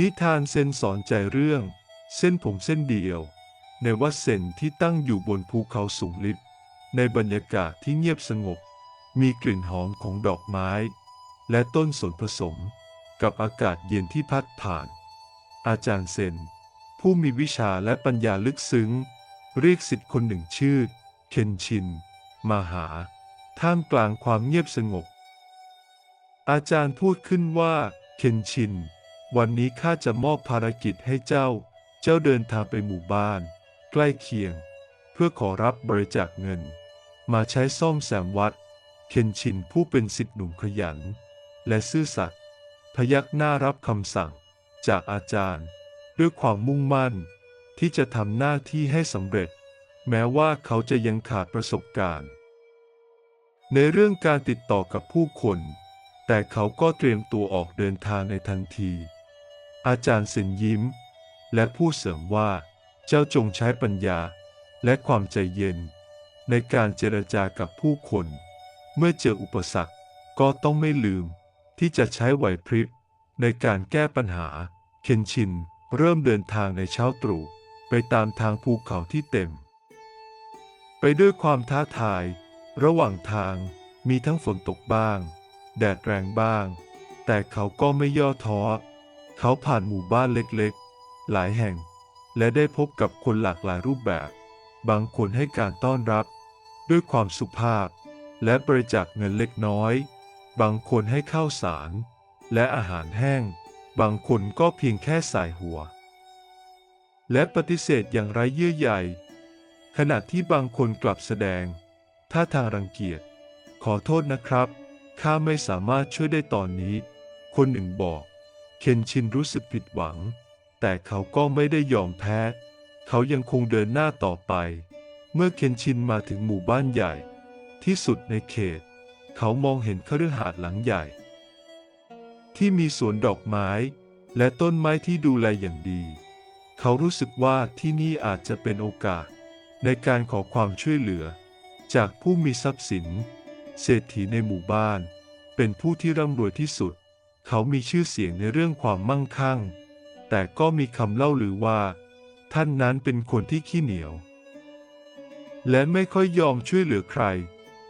นิทานเซนสอนใจเรื่อง เส้นผมเส้นเดียว ในวัดเซนที่ตั้งอยู่บนภูเขาสูงลิบในบรรยากาศที่เงียบสงบ มีกลิ่นหอมของดอกไม้ และต้นสนผสม กับอากาศเย็นที่พัดผ่าน อาจารย์เซน ผู้มีวิชาและปัญญาลึกซึ้ง เรียกสิทธิ์คนหนึ่งชื่อ เคนชิน มาหา ท่ามกลางความเงียบสงบ อาจารย์พูดขึ้นว่า เคนชิน วันนี้ข้าจะมอบภารกิจให้เจ้า เจ้าเดินทางไปหมู่บ้าน ใกล้เคียง เพื่อขอรับบริจาคเงิน มาใช้ซ่อมแซมวัด เคนชินผู้เป็นสิทธิหนุ่มขยัน และซื่อสัตย์พยักหน้ารับคำสั่ง จากอาจารย์ ด้วยความมุ่งมั่น ที่จะทำหน้าที่ให้สำเร็จ แม้ว่าเขาจะยังขาดประสบการณ์ ในเรื่องการติดต่อกับผู้คน แต่เขาก็เตรียมตัวออกเดินทางในทันที อาจารย์เซนยิ้ม และพูดเสริมว่า เจ้าจงใช้ปัญญาและความใจเย็น ในการเจรจากับผู้คน เมื่อเจออุปสรรคก็ต้องไม่ลืม ที่จะใช้ไหวพริบในการแก้ปัญหา เคนชินเริ่มเดินทางในเช้าตรู่ไปตามทางภูเขาที่เต็ม ไปด้วยความท้าทาย ระหว่างทางมีทั้งฝนตกบ้าง แดดแรงบ้าง แต่เขาก็ไม่ย่อท้อ เขาผ่านหมู่บ้านเล็กๆ หลายแห่ง และได้พบกับคนหลากหลายรูปแบบ บางคนให้การต้อนรับ ด้วยความสุภาพ และบริจาคเงินเล็กน้อย บางคนให้ข้าวสาร และอาหารแห้ง บางคนก็เพียงแค่สายหัว และปฏิเสธอย่างไร้เยื่อใยขณะที่บางคนกลับแสดงท่าทางรังเกียจ ขอโทษนะครับ ข้าไม่สามารถช่วยได้ตอนนี้ คนหนึ่งบอก คนชินรู้สึกผิดหวัง แต่เขาก็ไม่ได้ยอมแพ้ เขายังคงเดินหน้าต่อไป เมื่อเคนชินมาถึงหมู่บ้านใหญ่ ที่สุดในเขต เขามองเห็นคฤหาสน์หลังใหญ่ ที่มีสวนดอกไม้ และต้นไม้ที่ดูแลอย่างดี เขารู้สึกว่าที่นี่อาจจะเป็นโอกาส ในการขอความช่วยเหลือ จากผู้มีทรัพย์สิน เศรษฐีในหมู่บ้าน เป็นผู้ที่ร่ำรวยที่สุด เขามีชื่อเสียงในเรื่องความมั่งคั่ง แต่ก็มีคำเล่าลือว่า ท่านนั้นเป็นคนที่ขี้เหนียว และไม่ค่อยยอมช่วยเหลือใคร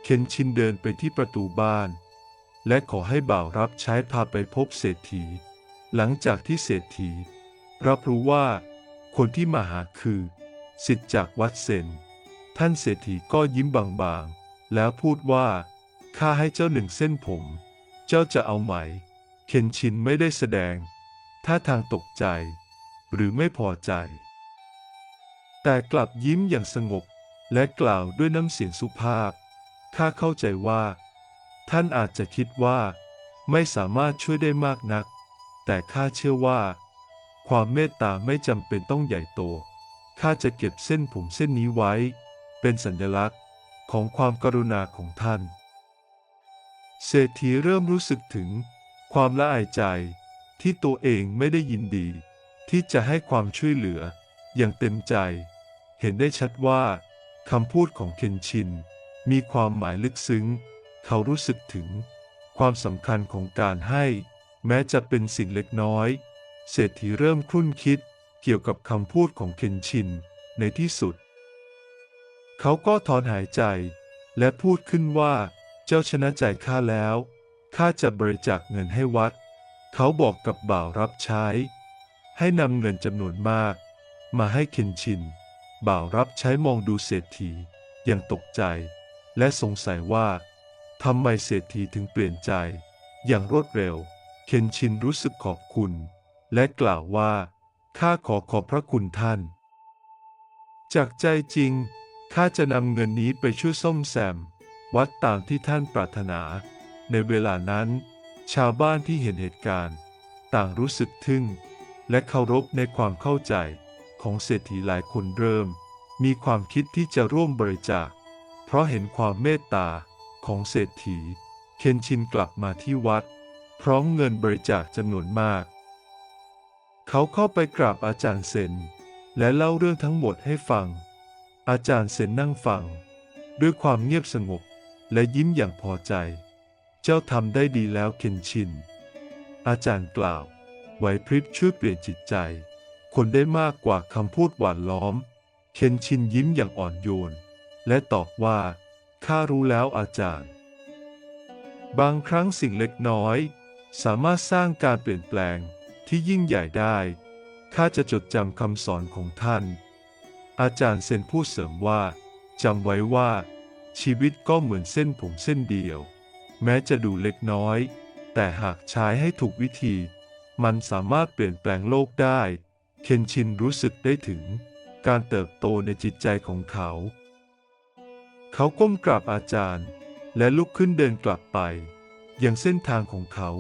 เคนชินเดินไปที่ประตูบ้าน และขอให้บ่าวรับใช้พาไปพบเศรษฐี หลังจากที่เศรษฐี รับรู้ว่า คนที่มาหาคือสิทธิ์จากวัดเซน ท่านเศรษฐีก็ยิ้มบางๆ แล้วพูดว่าข้าให้เจ้าหนึ่งเส้นผม เจ้าจะเอาไหม เคนชินไม่ได้แสดงท่าทางตกใจ หรือไม่พอใจ แต่กลับยิ้มอย่างสงบและกล่าวด้วยน้ำเสียงสุภาพ ข้าเข้าใจว่า ท่านอาจจะคิดว่า ไม่สามารถช่วยได้มากนัก แต่ข้าเชื่อว่า ความเมตตาไม่จำเป็นต้องใหญ่โต ข้าจะเก็บเส้นผมเส้นนี้ไว้ เป็นสัญลักษณ์ของความกรุณาของท่าน เศรษฐีเริ่มรู้สึกถึง ความละอายใจที่ตัวเองไม่ได้ยินดี ที่จะให้ความช่วยเหลือ อย่างเต็มใจ เห็นได้ชัดว่าคำพูดของเคนชิน มีความหมายลึกซึ้ง เขารู้สึกถึง ความสำคัญของการให้ แม้จะเป็นสิ่งเล็กน้อย เศรษฐีเริ่มครุ่นคิดเกี่ยวกับคำพูดของเคนชิน ในที่สุด เขาก็ถอนหายใจ และพูดขึ้นว่า เจ้าชนะใจข้าแล้ว ข้าจะบริจาคเงินให้วัด เขาบอกกับบ่าวรับใช้ ให้นำเงินจำนวนมาก มาให้เคนชิน บ่าวรับใช้มองดูเศรษฐีอย่างตกใจ และสงสัยว่าทำไมเศรษฐีถึงเปลี่ยนใจ อย่างรวดเร็ว เคนชินรู้สึกขอบคุณ และกล่าวว่าข้าขอขอบพระคุณท่าน จากใจจริงข้าจะนำเงินนี้ไปช่วยซ่อมแซม วัดตามที่ท่านปรารถนา ในเวลานั้น ชาวบ้านที่เห็นเหตุการณ์ ต่างรู้สึกทึ่ง และเคารพในความเข้าใจของเศรษฐีหลายคนเริ่ม มีความคิดที่จะร่วมบริจาค เพราะเห็นความเมตตาของเศรษฐี เคนชินกลับมาที่วัด พร้อมเงินบริจาคจำนวนมาก เขาเข้าไปกราบอาจารย์เซนและเล่าเรื่องทั้งหมดให้ฟัง อาจารย์เซนนั่งฟัง ด้วยความเงียบสงบ และยิ้มอย่างพอใจ เจ้าทำได้ดีแล้วเคนชิน อาจารย์กล่าว ไหวพริบช่วยเปลี่ยนจิตใจ คนได้มากกว่าคำพูดหวานล้อม เคนชินยิ้มอย่างอ่อนโยน และตอบว่า ข้ารู้แล้วอาจารย์ บางครั้งสิ่งเล็กน้อย สามารถสร้างการเปลี่ยนแปลงที่ยิ่งใหญ่ได้ ข้าจะจดจำคำสอนของท่าน อาจารย์เซนพูดเสริมว่าจำไว้ว่าชีวิตก็เหมือนเส้นผมเส้นเดียว แม้จะดูเล็กน้อย แต่หากใช้ให้ถูกวิธี มันสามารถเปลี่ยนแปลงโลกได้ เคนชินรู้สึกได้ถึง การเติบโตในจิตใจของเขา เขาก้มกราบอาจารย์ และลุกขึ้นเดินกลับไป ยังเส้นทางของเขา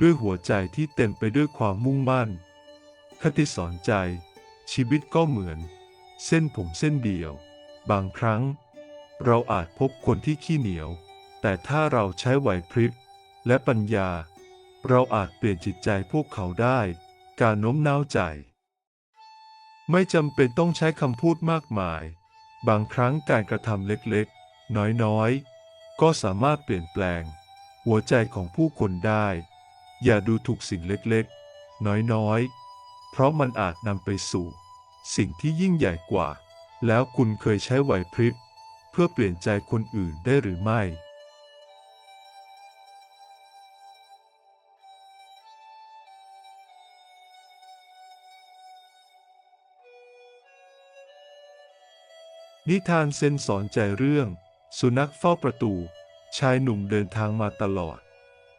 ด้วยหัวใจที่เต็มไปด้วยความมุ่งมั่น คติสอนใจ ชีวิตก็เหมือน เส้นผมเส้นเดียว บางครั้ง เราอาจพบคนที่ขี้เหนียว แต่ถ้าเราใช้ไหวพริบและปัญญา เราอาจเปลี่ยนจิตใจพวกเขาได้ การโน้มน้าวใจ ไม่จำเป็นต้องใช้คำพูดมากมาย บางครั้งการกระทำเล็กๆ น้อยๆ ก็สามารถเปลี่ยนแปลง หัวใจของผู้คนได้ อย่าดูถูกสิ่งเล็กๆ น้อยๆ เพราะมันอาจนำไปสู่ สิ่งที่ยิ่งใหญ่กว่า แล้วคุณเคยใช้ไหวพริบเพื่อเปลี่ยนใจคนอื่นได้หรือไม่ นิทานเซนสอนใจเรื่อง สุนัขเฝ้าประตู ชายหนุ่มเดินทางมาตลอด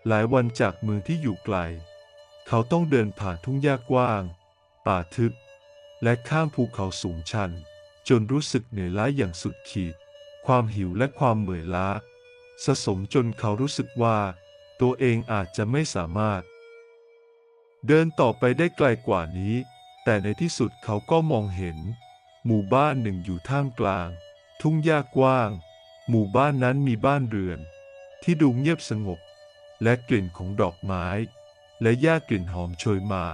หลายวันจากเมืองที่อยู่ไกล เขาต้องเดินผ่านทุ่งหญ้ากว้าง ป่าทึบ และข้ามภูเขาสูงชัน จนรู้สึกเหนื่อยล้าอย่างสุดขีด ความหิวและความเหนื่อยล้า สะสมจนเขารู้สึกว่า ตัวเองอาจจะไม่สามารถ เดินต่อไปได้ไกลกว่านี้ แต่ในที่สุดเขาก็มองเห็น หมู่บ้านหนึ่งอยู่ท่ามกลาง ทุ่งหญ้ากว้าง หมู่บ้านนั้นมีบ้านเรือน ที่ดูเงียบสงบ และกลิ่นของดอกไม้ และหญ้ากลิ่นหอมโชยมา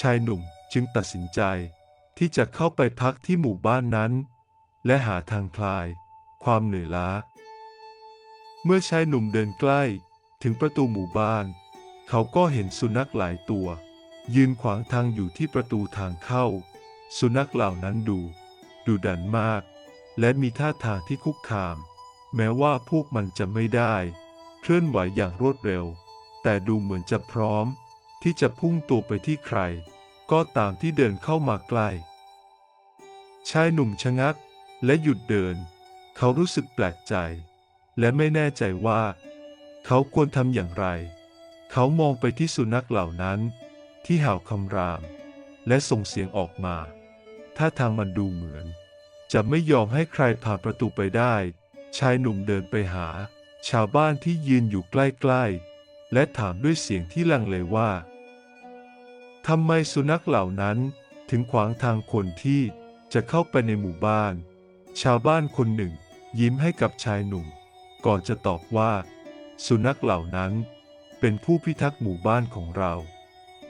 ชายหนุ่มจึงตัดสินใจ ที่จะเข้าไปพักที่หมู่บ้านนั้น และหาทางคลาย ความเหนื่อยล้า เมื่อชายหนุ่มเดินใกล้ ถึงประตูหมู่บ้าน เขาก็เห็นสุนัขหลายตัว ยืนขวางทางอยู่ที่ประตูทางเข้า สุนัขเหล่านั้นดู ดุดันมาก และมีท่าทางที่คุกคาม แม้ว่าพวกมันจะไม่ได้ เคลื่อนไหวอย่างรวดเร็ว แต่ดูเหมือนจะพร้อม ที่จะพุ่งตัวไปที่ใคร ก็ตามที่เดินเข้ามาใกล้ชายหนุ่มชะงัก และหยุดเดิน เขารู้สึกแปลกใจ และไม่แน่ใจว่า เขาควรทำอย่างไร เขามองไปที่สุนัขเหล่านั้น ที่เห่าคำราม และส่งเสียงออกมา ถ้าทางมันดูเหมือน จะไม่ยอมให้ใครผ่านประตูไปได้ ชายหนุ่มเดินไปหา ชาวบ้านที่ยืนอยู่ใกล้ๆ และถามด้วยเสียงที่ลังเลว่าทำไมสุนัขเหล่านั้นถึงขวางทางคนที่จะเข้าไปในหมู่บ้าน ชาวบ้านคนหนึ่ง ยิ้มให้กับชายหนุ่ม ก่อนจะตอบว่า สุนัขเหล่านั้น เป็นผู้พิทักษ์หมู่บ้านของเรา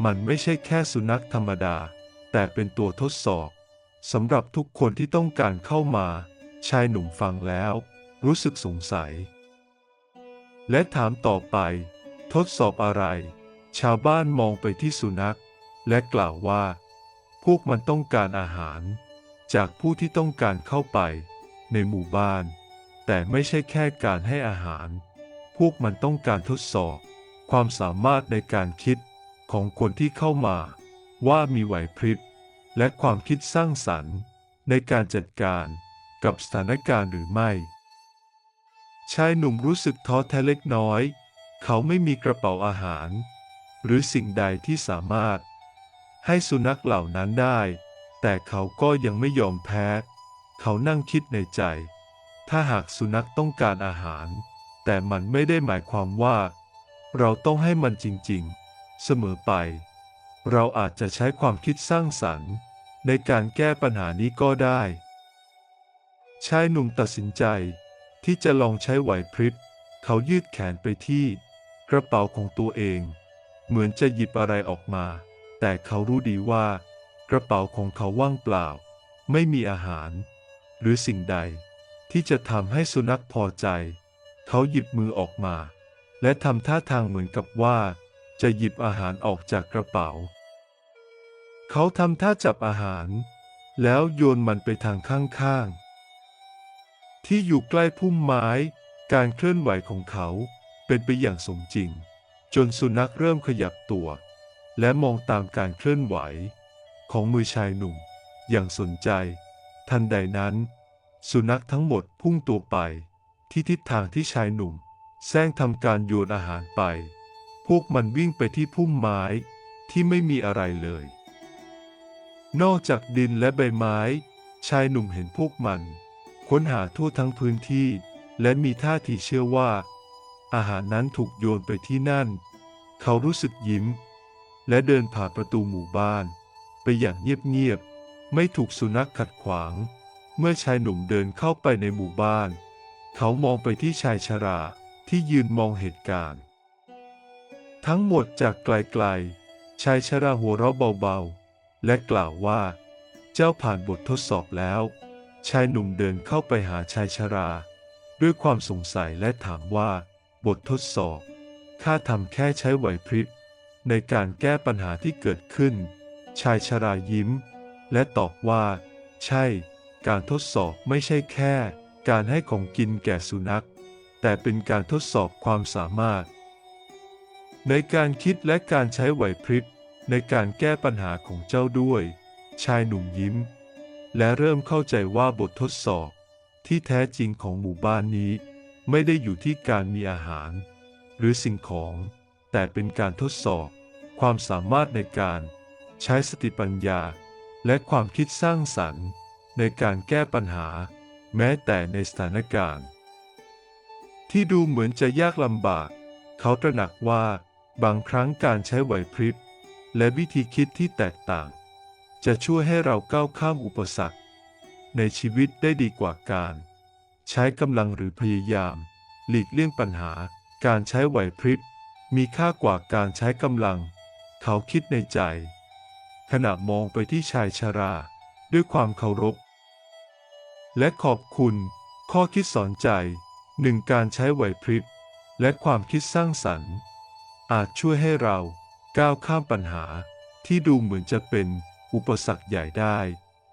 มันไม่ใช่แค่สุนัขธรรมดา แต่เป็นตัวทดสอบ สำหรับทุกคนที่ต้องการเข้ามา ชายหนุ่มฟังแล้ว รู้สึกสงสัย และถามต่อไป ทดสอบอะไร ชาวบ้านมองไปที่สุนัข และกล่าวว่า พวกมันต้องการอาหาร จากผู้ที่ต้องการเข้าไป ในหมู่บ้าน แต่ไม่ใช่แค่การให้อาหาร พวกมันต้องการทดสอบ ความสามารถในการคิดของคนที่เข้ามา ว่ามีไหวพริบ และความคิดสร้างสรรค์ ในการจัดการกับสถานการณ์หรือไม่ ชายหนุ่มรู้สึกท้อแท้เล็กน้อย เขาไม่มีกระเป๋าอาหาร หรือสิ่งใดที่สามารถ ให้สุนัขเหล่านั้นได้ แต่เขาก็ยังไม่ยอมแพ้ เขานั่งคิดในใจ ถ้าหากสุนัขต้องการอาหาร แต่มันไม่ได้หมายความว่า เราต้องให้มันจริง ๆ เสมอไป เราอาจจะใช้ความคิดสร้างสรรค์ ในการแก้ปัญหานี้ก็ได้ชายหนุ่มตัดสินใจ ที่จะลองใช้ไหวพริบ เขายืดแขนไปที่กระเป๋าของตัวเอง เหมือนจะหยิบอะไรออกมา แต่เขารู้ดีว่า กระเป๋าของเขาว่างเปล่า ไม่มีอาหาร หรือสิ่งใด ที่จะทำให้สุนัขพอใจ เขาหยิบมือออกมา และทำท่าทางเหมือนกับว่า จะหยิบอาหารออกจากกระเป๋า เขาทำท่าจับอาหาร แล้วโยนมันไปทางข้างๆ ที่อยู่ใกล้พุ่มไม้ การเคลื่อนไหวของเขาเป็นไปอย่างสมจริง จนสุนัขเริ่มขยับตัว และมองตามการเคลื่อนไหว ของมือชายหนุ่ม อย่างสนใจ ทันใดนั้น สุนัขทั้งหมดพุ่งตัวไป ที่ทิศทางที่ชายหนุ่มแซงทำการโยนอาหารไป พวกมันวิ่งไปที่พุ่มไม้ที่ไม่มีอะไรเลย นอกจากดินและใบไม้ ชายหนุ่มเห็นพวกมัน ค้นหาทั่วทั้งพื้นที่ และมีท่าทีเชื่อว่า อาหารนั้นถูกโยนไปที่นั่น เขารู้สึกยิ้ม และเดินผ่านประตูหมู่บ้าน ไปอย่างเงียบๆ ไม่ถูกสุนัขขัดขวาง เมื่อชายหนุ่มเดินเข้าไปในหมู่บ้าน เขามองไปที่ชายชราที่ยืนมองเหตุการณ์ ทั้งหมดจากไกลๆ ชายชราหัวเราะเบาๆ และกล่าวว่า เจ้าผ่านบททดสอบแล้ว ชายหนุ่มเดินเข้าไปหาชายชรา ด้วยความสงสัยและถามว่า บททดสอบข้าทำแค่ใช้ไหวพริบ ในการแก้ปัญหาที่เกิดขึ้น ชายชรายิ้ม และตอบว่า ใช่ การทดสอบไม่ใช่แค่ การให้ของกินแก่สุนัข แต่เป็นการทดสอบความสามารถ ในการคิดและการใช้ไหวพริบในการแก้ปัญหาของเจ้าด้วย ชายหนุ่มยิ้ม และเริ่มเข้าใจว่าบททดสอบ ที่แท้จริงของหมู่บ้านนี้ ไม่ได้อยู่ที่การมีอาหาร หรือสิ่งของ แต่เป็นการทดสอบ ความสามารถในการ ใช้สติปัญญา และความคิดสร้างสรรค์ ในการแก้ปัญหา แม้แต่ในสถานการณ์ ที่ดูเหมือนจะยากลำบาก เขาตระหนักว่า บางครั้งการใช้ไหวพริบ และวิธีคิดที่แตกต่าง จะช่วยให้เราก้าวข้ามอุปสรรค ในชีวิตได้ดีกว่าการ ใช้กำลังหรือพยายาม หลีกเลี่ยงปัญหา การใช้ไหวพริบ มีค่ากว่าการใช้กำลัง เขาคิดในใจ ขณะมองไปที่ชายชรา ด้วยความเคารพ และขอบคุณ ข้อคิดสอนใจหนึ่งการใช้ไหวพริบ และความคิดสร้างสรรค์ อาจช่วยให้เราก้าวข้ามปัญหาที่ดูเหมือนจะเป็นอุปสรรคใหญ่ได้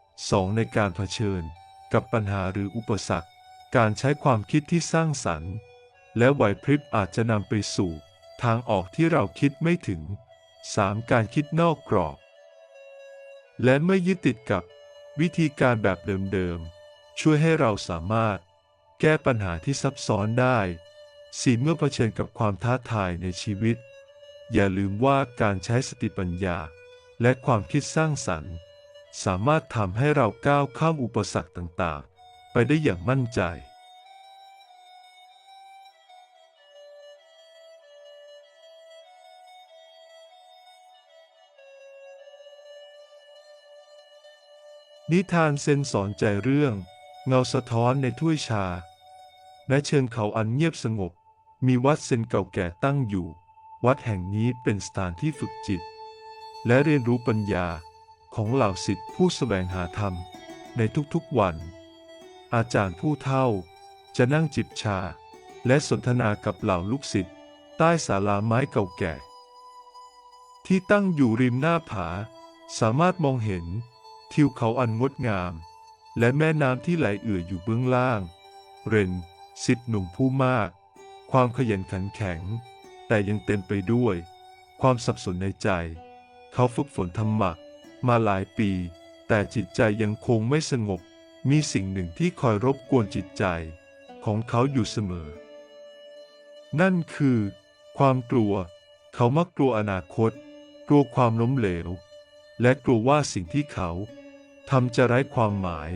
2. ในการเผชิญกับปัญหาหรืออุปสรรค การใช้ความคิดที่สร้างสรรค์ และไหวพริบอาจจะนำไปสู่ทางออกที่เราคิดไม่ถึง 3. การคิดนอกกรอบ และไม่ยึดติดกับวิธีการแบบเดิมๆ ช่วยให้เราสามารถแก้ปัญหาที่ซับซ้อนได้ สี่เมื่อเผชิญกับความท้าทายในชีวิต อย่าลืมว่าการใช้สติปัญญา และความคิดสร้างสรรค์ สามารถทำให้เราก้าวข้ามอุปสรรคต่างๆ ไปได้อย่างมั่นใจ นิทานเซนสอนใจเรื่อง เงาสะท้อนในถ้วยชาณเชิงเขาอันเงียบสงบ มีวัดเซนเก่าแก่ตั้งอยู่ วัดแห่งนี้เป็นสถานที่ฝึกจิต และเรียนรู้ปัญญาของเหล่าศิษย์ผู้แสวงหาธรรมในทุกๆวัน อาจารย์ผู้เฒ่าจะนั่งจิบชา และสนทนากับเหล่าลูกศิษย์ใต้ศาลาไม้เก่าแก่ ที่ตั้งอยู่ริมหน้าผา สามารถมองเห็นทิวเขาอันงดงาม และแม่น้ำที่ไหลเอื่ออยู่เบื้องล่าง เรนสิทธิ์หนุ่มผู้มาก ความขยันขันแข็ง แต่ยังเต็มไปด้วย ความสับสนในใจ เขาฝึกฝนธรรมะมาหลายปี แต่จิตใจยังคงไม่สงบ มีสิ่งหนึ่งที่คอยรบกวนจิตใจ ของเขาอยู่เสมอ นั่นคือ ความกลัว เขามักกลัวอนาคต กลัวความล้มเหลว และกลัวว่าสิ่งที่เขาทำจะไร้ความหมาย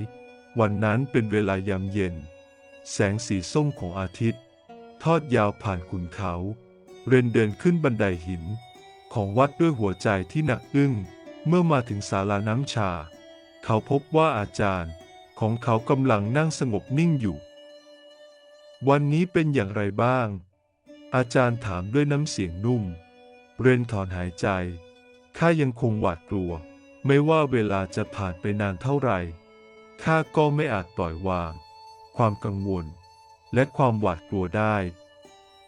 วันนั้นเป็นเวลายามเย็น แสงสีส้มของอาทิตย์ ทอดยาวผ่านขุนเขา เรนเดินขึ้นบันไดหิน ของวัดด้วยหัวใจที่หนักอึ้งเมื่อมาถึงศาลาน้ำชา เขาพบว่าอาจารย์ ของเขากำลังนั่งสงบนิ่งอยู่ วันนี้เป็นอย่างไรบ้าง อาจารย์ถามด้วยน้ำเสียงนุ่ม เรนถอนหายใจข้ายังคงหวาดกลัว ไม่ว่าเวลาจะผ่านไปนานเท่าไหร่ข้าก็ไม่อาจปล่อยวาง ความกังวล และความหวาดกลัวได้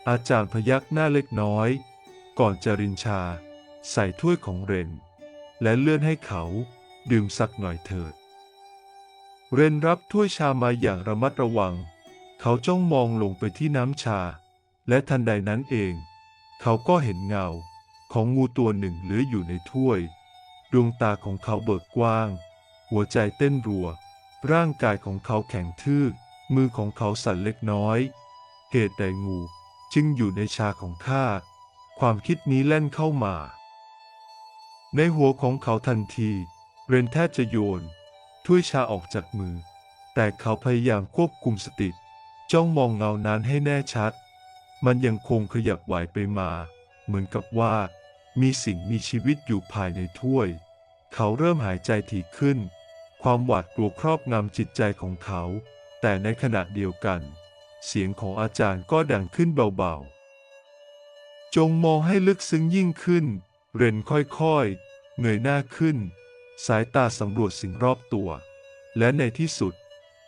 อาจารย์พยักหน้าเล็กน้อย ก่อนจะรินชา ใส่ถ้วยของเรน และเลื่อนให้เขาดื่มสักหน่อยเถิด เรนรับถ้วยชามาอย่างระมัดระวัง เขาจ้องมองลงไปที่น้ำชา และทันใดนั้นเอง เขาก็เห็นเงาของงูตัวหนึ่งเหลืออยู่ในถ้วย ดวงตาของเขาเบิกกว้าง หัวใจเต้นรัว ร่างกายของเขาแข็งทื่อ มือของเขาสั่นเล็กน้อย เหตุใดงูจึงอยู่ในชาของข้า ความคิดนี้แล่นเข้ามา ในหัวของเขาทันที เรนแทบจะโยน ถ้วยชาออกจากมือ แต่เขาพยายามควบคุมสติ จ้องมองเงานั้นให้แน่ชัด มันยังคงขยับไหวไปมา เหมือนกับว่า มีสิ่งมีชีวิตอยู่ภายในถ้วย เขาเริ่มหายใจถี่ขึ้น ความหวาดกลัวครอบงำจิตใจของเขา แต่ในขณะเดียวกัน เสียงของอาจารย์ก็ดังขึ้นเบาๆ จงมองให้ลึกซึ้งยิ่งขึ้น เรนค่อยๆ เงยหน้าขึ้น สายตาสำรวจสิ่งรอบตัว และในที่สุด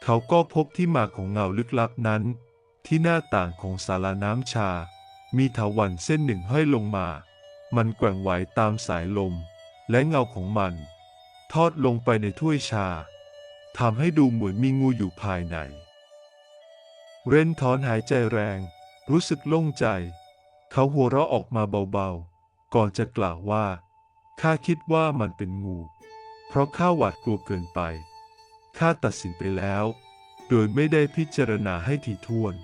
เขาก็พบที่มาของเงาลึกลับนั้น ที่หน้าต่างของศาลาน้ำชา มีถาวันเส้นหนึ่งห้อยลงมา มันแกว่งไหวตามสายลม และเงาของมัน ทอดลงไปในถ้วยชา ทำให้ดูเหมือนมีงูอยู่ภายใน เรนถอนหายใจแรง รู้สึกโล่งใจ เขาหัวเราะออกมาเบาๆ ก่อนจะกล่าวว่า ข้าคิดว่ามันเป็นงู เพราะข้าหวาดกลัวเกินไป ข้าตัดสินไปแล้ว โดยไม่ได้พิจารณาให้ถี่ถ้วน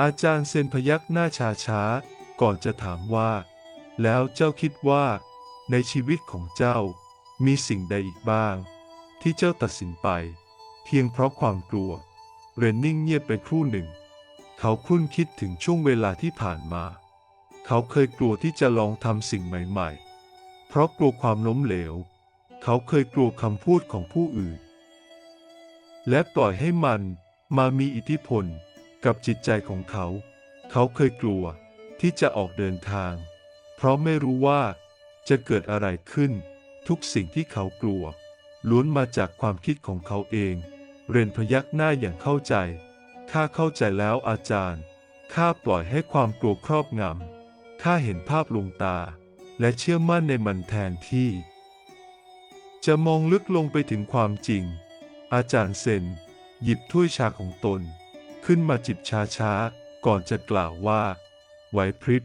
อาจารย์เซนพยักหน้าชาช้าๆ ก่อนจะถามว่า แล้วเจ้าคิดว่า ในชีวิตของเจ้ามีสิ่งใดอีกบ้าง ที่เจ้าตัดสินไป เพียงเพราะความกลัว เรนนิ่งเงียบไปครู่หนึ่ง เขาครุ่นคิดถึงช่วงเวลาที่ผ่านมา เขาเคยกลัวที่จะลองทำสิ่งใหม่ๆ เพราะกลัวความล้มเหลว เขาเคยกลัวคำพูดของผู้อื่น และปล่อยให้มันมามีอิทธิพลกับจิตใจของเขา เขาเคยกลัวที่จะออกเดินทาง เพราะไม่รู้ว่าจะเกิดอะไรขึ้นทุกสิ่งที่เขากลัว ล้วนมาจากความคิดของเขาเอง เรนพยักหน้าอย่างเข้าใจ ข้าเข้าใจแล้วอาจารย์ ข้าปล่อยให้ความกลัวครอบงำ ข้าเห็นภาพลวงตา และเชื่อมั่นในมันแทนที่ จะมองลึกลงไปถึงความจริง อาจารย์เซนหยิบถ้วยชาของตน ขึ้นมาจิบชาช้าๆก่อนจะกล่าวว่า ไหวพริบ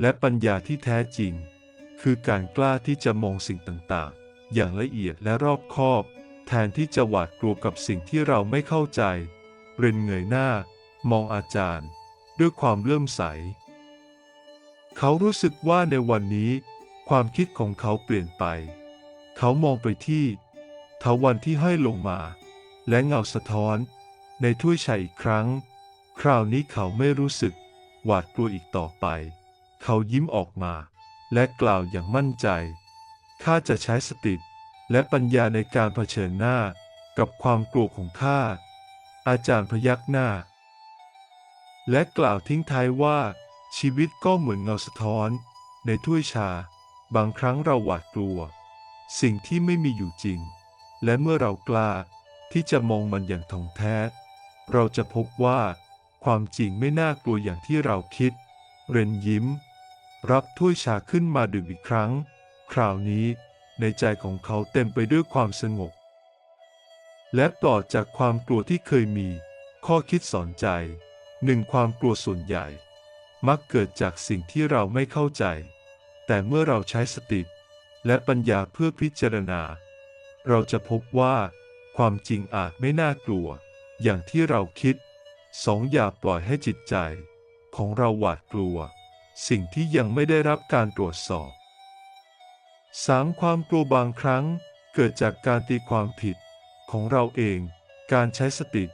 และปัญญาที่แท้จริง คือการกล้าที่จะมองสิ่งต่างๆ อย่างละเอียดและรอบคอบ แทนที่จะหวาดกลัวกับสิ่งที่เราไม่เข้าใจ เรนเงยหน้า มองอาจารย์ ด้วยความเลื่อมใส เขารู้สึกว่าในวันนี้ ความคิดของเขาเปลี่ยนไป เขามองไปที่เถาวันที่ห้อยลงมา และเงาสะท้อน ในถ้วยชาอีกครั้ง คราวนี้เขาไม่รู้สึก หวาดกลัวอีกต่อไป เขายิ้มออกมา และกล่าวอย่างมั่นใจ ข้าจะใช้สติและปัญญาในการเผชิญหน้ากับความกลัวของข้า อาจารย์พยักหน้า และกล่าวทิ้งท้ายว่า ชีวิตก็เหมือนเงาสะท้อน ในถ้วยชา บางครั้งเราหวาดกลัว สิ่งที่ไม่มีอยู่จริง และเมื่อเรากล้าที่จะมองมันอย่างท่องแท้ เราจะพบว่า ความจริงไม่น่ากลัวอย่างที่เราคิด เรนยิ้ม รับถ้วยชาขึ้นมาดื่มอีกครั้ง คราวนี้ในใจของเขาเต็มไปด้วยความสงบ และปลอดจากความกลัวที่เคยมี ข้อคิดสอนใจหนึ่งความกลัวส่วนใหญ่ มักเกิดจากสิ่งที่เราไม่เข้าใจ แต่เมื่อเราใช้สติ และปัญญาเพื่อพิจารณา เราจะพบว่า ความจริงอาจไม่น่ากลัว อย่างที่เราคิดสองอย่าปล่อยให้จิตใจ ของเราหวาดกลัว สิ่งที่ยังไม่ได้รับการตรวจสอบ สามความกลัวบางครั้งเกิดจากการตีความผิดของเราเอง การใช้สติ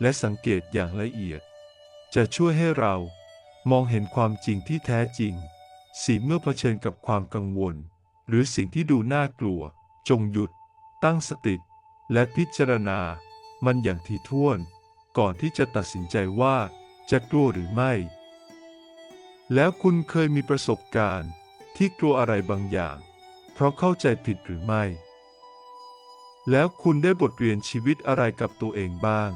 และสังเกตอย่างละเอียด จะช่วยให้เรามองเห็นความจริงที่แท้จริงสีเมื่อเผชิญกับความกังวล หรือสิ่งที่ดูน่ากลัว จงหยุด ตั้งสติ และพิจารณา มันอย่างถี่ถ้วน ก่อนที่จะตัดสินใจว่าจะกลัวหรือไม่ แล้วคุณเคยมีประสบการณ์ที่กลัวอะไรบางอย่าง ราะเข้าใจผิดหรือไม่ แล้วคุณได้บทเรียนชีวิตอะไรกับตัวเองบ้าง